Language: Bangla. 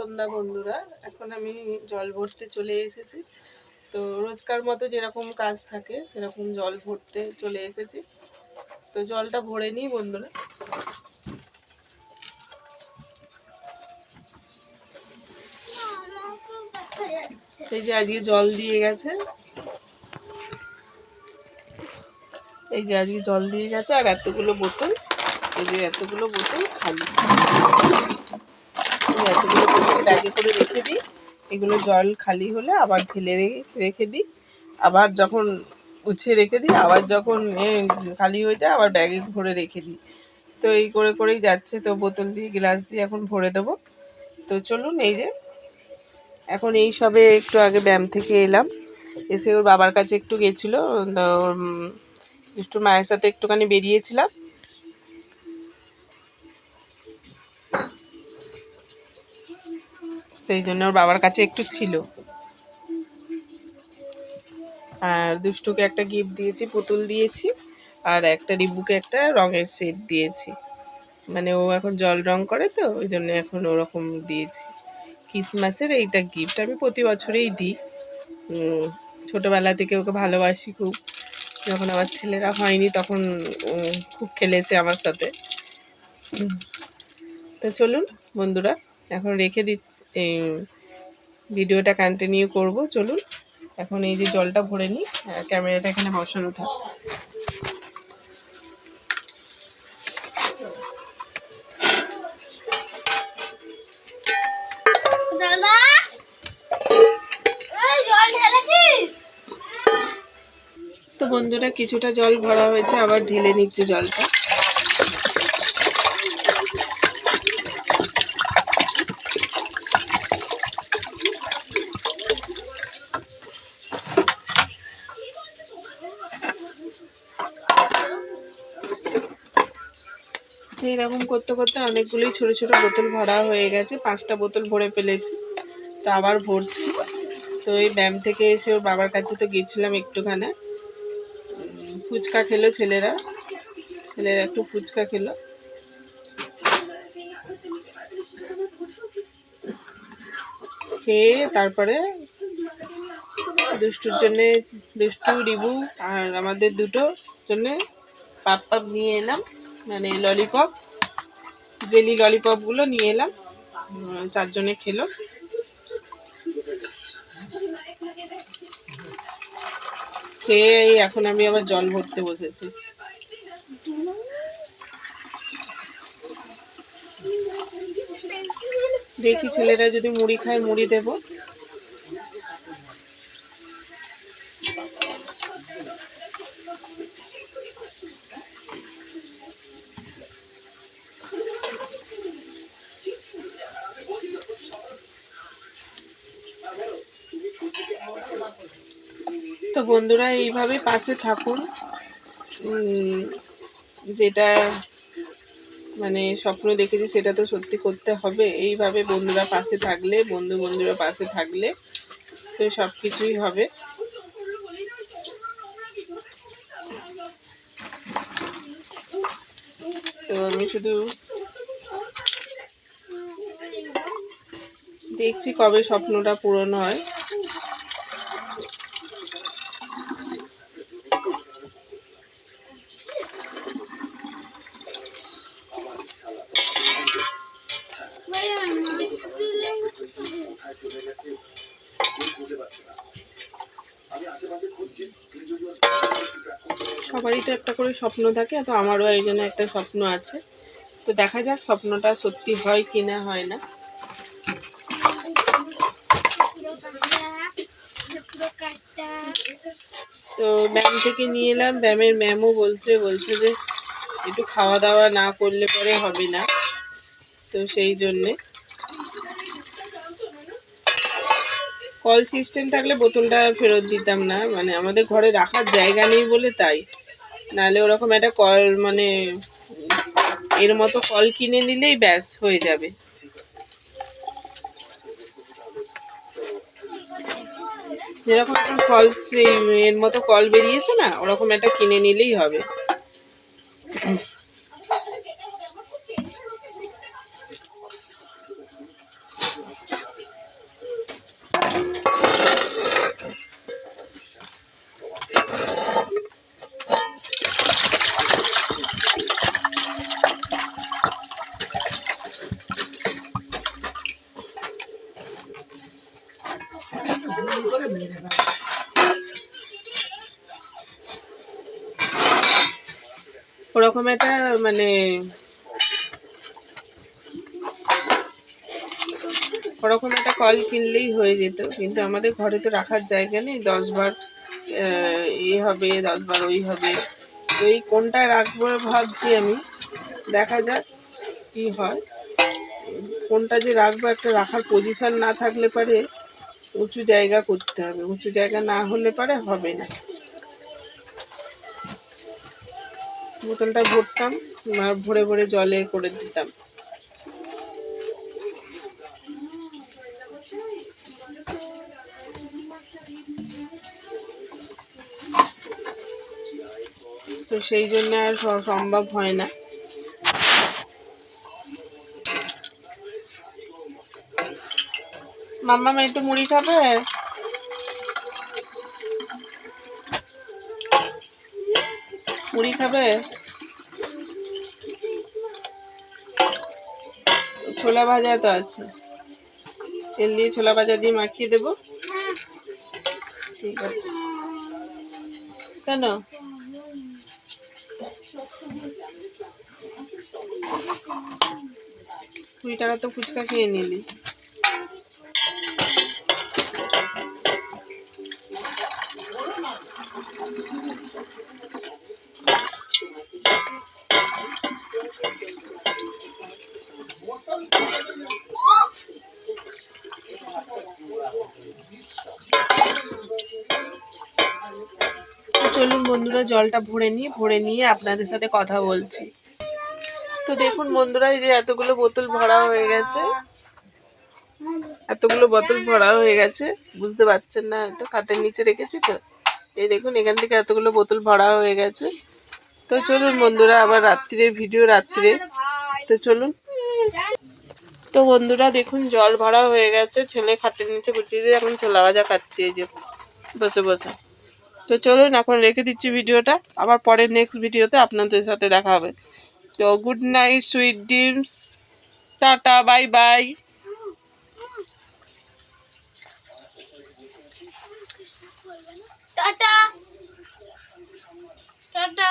সন্ধ্যা বন্ধুরা, এখন আমি জল ভরতে চলে এসেছি। তো রোজকার মতো যেরকম কাজ থাকে, সেরকম জল ভরতে চলে এসেছি। তো জলটা ভরে নিই বন্ধুরা। এই যে আজকে জল দিয়ে গেছে। এই যে আজকে জল দিয়ে গেছে, আর এতগুলো বোতল, এই যে এতগুলো বোতল খালি। বোতল ব্যাগে করে রেখে দিই। এগুলো জল খালি হলে আবার ঢেলে রেখে দিই। আবার যখন গুছিয়ে রেখে দিই, আবার যখন খালি হয়ে যায়, আবার ব্যাগে ভরে রেখে দিই। তো এই করে করেই যাচ্ছে। তো বোতল দিয়ে, গ্লাস দিয়ে এখন ভরে দেবো। তো চলুন এই যে, এখন এই সবে একটু আগে ব্যায়াম থেকে এলাম। এসে ওর বাবার কাছে একটু গেছিল। একটু মায়ের সাথে একটুখানি বেরিয়েছিলাম। সেই জন্য ওর বাবার কাছে একটু ছিল। আর দুষ্টুকে একটা গিফট দিয়েছি, পুতুল দিয়েছি, আর একটা রিব্বুকে একটা রঙের সেট দিয়েছি। মানে ও এখন জল রং করে তো, ওই জন্য এখন ওরকম দিয়েছি। ক্রিসমাসের এইটা গিফট আমি প্রতি বছরেই দিই। ছোটোবেলা থেকে ওকে ভালোবাসি খুব। যখন আমার ছেলেরা হয়নি তখন খুব খেলেছে আমার সাথে। তো চলুন বন্ধুরা এখন রেখে দিচ্ছি এই ভিডিওটা কন্টিনিউ করব চলুন। এখন এই যে জলটা ভরে নিই ক্যামেরাটা এখানে বসানো থাক। তো বন্ধুরা কিছুটা জল ভরা হয়েছে আবার ঢেলে নিচ্ছে জলটা। এরকম করতে করতে অনেকগুলোই ছোট ছোট বোতল ভরা হয়ে গেছে। পাঁচটা বোতল ভরে ফেলেছি। তো আবার ভরছি। তো এই ব্যায়াম থেকে এসে ওর বাবার কাছে তো গিয়েছিলাম একটুখানে। ফুচকা খেলো ছেলেরা। ছেলেরা একটু ফুচকা খেলো। খেয়ে তারপরে দুষ্টুর জন্যে দুষ্টু, রিবু আর আমাদের দুটো জন্যে পাপ পাপ নিয়ে এলাম। মানে ললিপপ জেলি ললিপপগুলো নিয়ে এলাম। চারজনে খেলো। খেয়ে এখন আমি আবার জল ভরতে বসেছি। দেখি ছেলেরা যদি মুড়ি খায়, মুড়ি দেবো। তো বন্ধুরা এইভাবে পাশে থাকুন। যেটা মানে স্বপ্ন দেখেছি সেটা তো সত্যি করতে হবে। এইভাবে বন্ধুরা পাশে থাকলে, বন্ধু বন্ধুরা পাশে থাকলে তো সব কিছুই হবে। তো আমি শুধু দেখছি কবে স্বপ্নটা পূরণ হয়। সবারই তো একটা করে স্বপ্ন থাকে, তো আমারও এই জন্য একটা স্বপ্ন আছে। তো দেখা যাক স্বপ্নটা সত্যি হয় কি না হয় না। তো ব্যায়াম থেকে নিয়ে এলাম ব্যায়ামের ম্যামও বলছে বলছে যে একটু খাওয়া দাওয়া না করলে পরে হবে না, তো সেই জন্যে। কল সিস্টেম থাকলে বোতলটা ফেরত দিতাম না মানে আমাদের ঘরে রাখার জায়গা নেই বলে তাই। নাহলে ওরকম একটা কল মানে এর মতো কল কিনে নিলেই ব্যাস, হয়ে যাবে। যেরকম কল ফলস এর মতো কল বেরিয়েছে না, ওরকম একটা কিনে নিলেই হবে। ওরকম একটা মানে ওরকম একটা কল কিনলেই হয়ে যেত। কিন্তু আমাদের ঘরে তো রাখার জায়গা নেই। দশ বার এ হবে, দশ বার ওই হবে। তো এই কোনটা রাখব ভাবছি আমি। দেখা যাক কি হয়। কোনটা যে রাখব একটা রাখার পজিশন না থাকলে পারে উঁচু জায়গা করতে হবে। উঁচু জায়গা না হলে পারে হবে না। বোতলটা ভরতাম, আর ভরে ভরে জলে করে দিতাম। তো সেই জন্য আর সম্ভব হয় না। মাম্মা একটু মুড়ি খাবে? মুড়ি খাবে? ছোলা ভাজা তো আছে। তেল দিয়ে ছোলা ভাজা দিয়ে মাখিয়ে দেবো। ঠিক আছে। কেন? কুড়ি টাকা তো ফুচকা খেয়ে নিলি। চলুন বন্ধুরা, জলটা ভরে নিয়ে ভরে নিয়ে আপনাদের সাথে কথা বলছি। তো দেখুন বন্ধুরা যে এতগুলো বোতল ভরা হয়ে গেছে। এতগুলো বোতল ভরা হয়ে গেছে। বুঝতে পারছেন না হয়তো খাটের নিচে রেখেছি তো। এই দেখুন, এখান থেকে এতগুলো বোতল ভরা হয়ে গেছে। তো চলুন বন্ধুরা, আবার রাত্রিরের ভিডিও, রাত্রে। তো চলুন। তো বন্ধুরা দেখুন, জল ভরা হয়ে গেছে। ছেলে খাটের নিচে গুছিয়ে দিয়ে এখন ছোলা ভাজা খাচ্ছে এই যে, বসে বসে। তো চলুন, এখন রেখে দিচ্ছি ভিডিওটা। আবার পরে নেক্সট ভিডিওতে আপনাদের সাথে দেখা হবে। তো good night sweet dreams tata bye bye tata. Tata.